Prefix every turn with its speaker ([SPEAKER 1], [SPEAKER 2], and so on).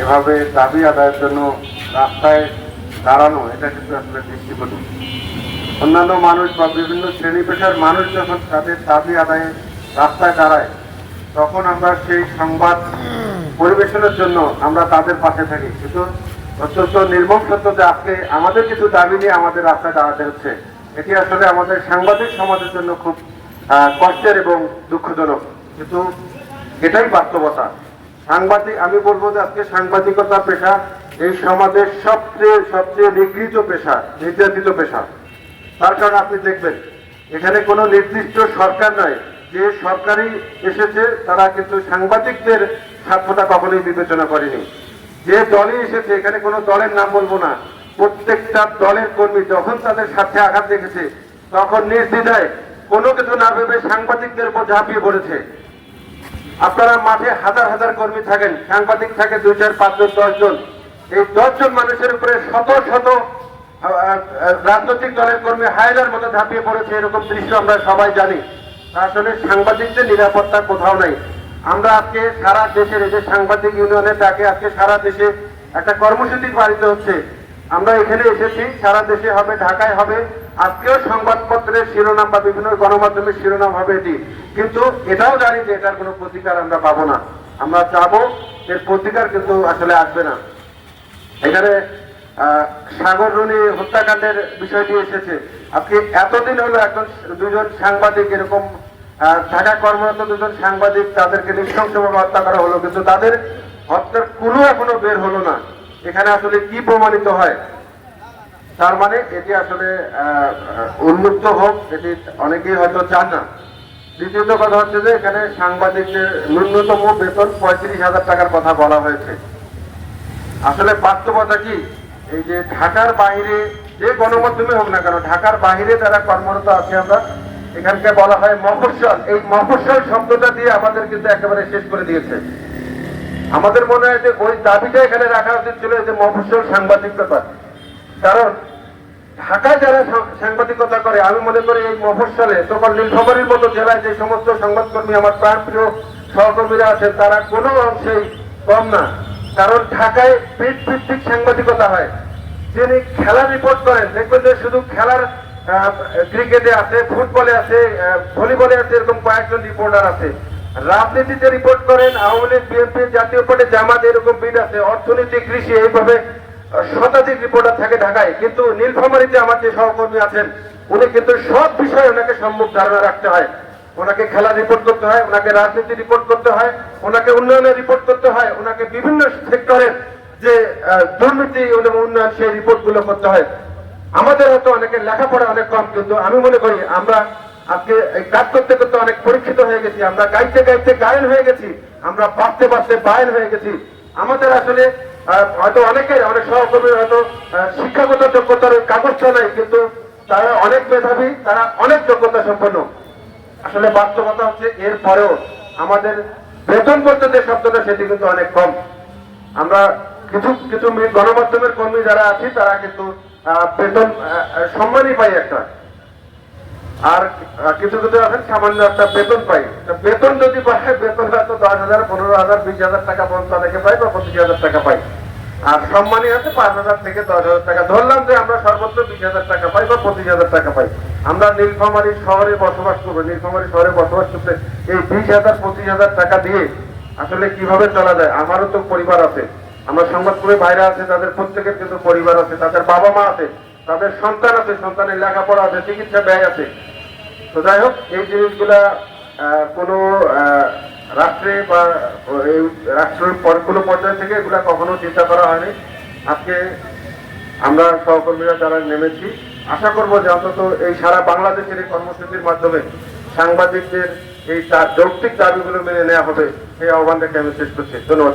[SPEAKER 1] এভাবে দাবি আদায়ের জন্য রাস্তায় দাঁড়ানো, এটা কিন্তু আসলে দৃষ্টিকটু। অন্যান্য মানুষ বা বিভিন্ন শ্রেণি পেশার মানুষ যখন তাদের দাবি আদায়ে রাস্তায় দাঁড়ায়, তখন আমরা সেই সংবাদ পরিবেশনের জন্য আমরা তাদের পাশে থাকি। কিন্তু অত্যন্ত নির্মম সত্য যে আজকে আমাদের কিছু দাবি নিয়ে আমাদের রাস্তায় দাঁড়াতে হচ্ছে। এটি আসলে আমাদের সাংবাদিক সমাজের জন্য খুব কষ্টের এবং দুঃখজনক। কিন্তু এটাই বাস্তবতা। সাংবাদিক, আমি বলব যে আজকে সাংবাদিকতা পেশা, এই সমাজের সবচেয়ে সবচেয়ে নিগৃহীত পেশা, নির্যাতিত পেশা। তার কারণ আপনি দেখবেন, এখানে কোনো নির্দিষ্ট সরকার নয়। যে সরকারি এসেছে, তারা কিন্তু সাংবাদিকদের স্বার্থটা কখনোই বিবেচনা করেনি। যে দলই এসেছে, এখানে কোনো দলের নাম বলব না। প্রত্যেকটা দলের কর্মী যখন তাদের স্বার্থে আঘাত দেখেছে, তখন নির্দ্বিধায় কোনো কিছু না ভেবে সাংবাদিকদের উপর ঝাঁপিয়ে পড়েছে। আপনারা মাঠে হাজার হাজার কর্মী থাকেন, সাংবাদিক থাকে দুই চার পাঁচজন দশজন এই দশজন মানুষের উপরে শত শত রাজনৈতিক দলের কর্মী হায়লার মতো ঝাঁপিয়ে পড়েছে, এরকম দৃশ্য আমরা সবাই জানি। আসলে সাংবাদিকদের নিরাপত্তা কোথাও নাই। আমরা আজকে সারা দেশের এই যে সাংবাদিক ইউনিয়নের ডাকে আজকে সারা দেশে একটা কর্মসূচি পালিত হচ্ছে। আমরা এখানে এসেছি, সারা দেশে হবে, ঢাকায় হবে। আজকেও সংবাদপত্রের শিরোনাম বা বিভিন্ন গণমাধ্যমের শিরোনাম হবে এটি। কিন্তু এটাও জানি যে এটার কোনো প্রতিকার আমরা পাবো না। আমরা চাবো এর প্রতিকার কিন্তু আসলে আসবে না। এখানে সাগর রুনি হত্যাকাণ্ডের বিষয়টি এসেছে। আজকে এতদিন হলো একজন দুজন সাংবাদিক এরকম ঢাকা কর্মরত দুজন সাংবাদিক তাদেরকে নৃশংসভাবে হত্যা করা হলো, কিন্তু তাদের হত্যার কোনো এখনও বের হলো না। এখানে আসলে কি প্রমাণিত হয়? তার মানে এটি আসলে উন্মুক্ত হোক, এটি অনেকেই হয়তো চান না। দ্বিতীয়ত কথা হচ্ছে যে, এখানে সাংবাদিকদের ন্যূনতম বেতন পঁয়ত্রিশ হাজার টাকার কথা বলা হয়েছে। আসলে বাস্তবতা কি? এই যে ঢাকার বাইরে, যে গণমাধ্যমে হোক না কেন, ঢাকার বাইরে যারা কর্মরত আছে আমরা, এখানকে বলা হয় মফস্বল। এই মফস্বল শব্দটা দিয়ে আমাদের কিন্তু একেবারে শেষ করে দিয়েছে। আমাদের মনে হয় যে ওই দাবিটা এখানে রাখা উচিত ছিল যে মফস্বল সাংবাদিকতা কারণ ঢাকায় যারা সাংবাদিকতা করে, আমি মনে করি এই মফস্বলে, তোমার নীলফামারীর মতো জেলায় যে সমস্ত সংবাদকর্মী আমার প্রাণপ্রিয় সহকর্মীরা আছেন, তারা কোনো অংশেই কম না। কারণ ঢাকায় পেট ভিত্তিক সাংবাদিকতা হয়। যিনি খেলা রিপোর্ট করেন, দেখবেন যে শুধু খেলার ক্রিকেটে আছে, ফুটবলে আছে ভলিবলে আছে, এরকম কয়েকজন রিপোর্টার আছে। রাজনীতিতে রিপোর্ট করেন, আওয়ামী লীগ বিএনপি জাতীয় পার্টি, জামাত এরকম বিড আছে অর্থনীতি কৃষি, এইভাবে শতাধিক রিপোর্টার থাকে ঢাকায়, কিন্তু নীলফামারীতে আমার যে সহকর্মী আছেন, উনি কিন্তু সব বিষয়ে ওনাকে সম্মুখ ধারণা রাখতে হয়। ওনাকে খেলা রিপোর্ট করতে হয়, ওনাকে রাজনীতি রিপোর্ট করতে হয়, ওনাকে উন্নয়নের রিপোর্ট করতে হয়, ওনাকে বিভিন্ন সেক্টরের যে দুর্নীতি এবং উন্নয়ন সেই রিপোর্টগুলো করতে হয়। আমাদের হয়তো অনেকের লেখাপড়া অনেক কম, কিন্তু আমি মনে করি আমরা আজকে কাজ করতে করতে অনেক পরীক্ষিত হয়ে গেছি, আমরা গাইতে গাইতে গায়ন হয়ে গেছি, আমরা বাঁচতে বাঁচতে বায়ন হয়ে গেছি। আমাদের আসলে হয়তো অনেকে অনেক সহকর্মীর হয়তো শিক্ষাগত যোগ্যতার কাগজটা নাই, কিন্তু তারা অনেক মেধাবী, তারা অনেক যোগ্যতা সম্পন্ন। আসলে বাস্তবতা হচ্ছে এর পরেও আমাদের বেতন বলতে যে শব্দটা, সেটি কিন্তু অনেক কম। আমরা কিছু কিছু গণমাধ্যমের কর্মী যারা আছি, তারা কিন্তু বেতন সম্মানই পাই একটা। আর কিছু কিছু আছেন সামান্য একটা বেতন পাই। বেতন যদি পায় বেতন হয়তো দশ হাজার, পনেরো হাজার, বিশ হাজার টাকা পর্যন্ত অনেকে পাই বা পঁচিশ হাজার টাকা পাই। আর সম্মানী আছে, পাঁচ হাজার থেকে দশ হাজার টাকা। ধরলাম যে আমরা সর্বোচ্চ বিশ হাজার টাকা পাই বা পঁচিশ হাজার টাকা পাই। আমরা নীলফামারী শহরে বসবাস করব। নীলফামারী শহরে বসবাস করতে এই বিশ হাজার, পঁচিশ হাজার টাকা দিয়ে আসলে কীভাবে চলা যায়? আমারও তো পরিবার আছে। আমার সংবাদপুরে বাইরে আছে, তাদের প্রত্যেকের কিন্তু পরিবার আছে। তাদের বাবা মা আছে। তাদের সন্তান আছে, সন্তানের লেখাপড়া আছে, চিকিৎসা ব্যয় আছে। তো যাই হোক, এই জিনিসগুলা কোনো রাষ্ট্রে বা এই রাষ্ট্রের কোনো পর্যায় থেকে এগুলা কখনো চিন্তা করা হয়নি। আজকে আমরা সহকর্মীরা যারা নেমেছি, আশা করব যে অন্তত এই সারা বাংলাদেশের এই কর্মসূচির মাধ্যমে সাংবাদিকদের এই যৌক্তিক দাবিগুলো মেনে নেওয়া হবে এই আহ্বান রেখে আমি শেষ করছি। ধন্যবাদ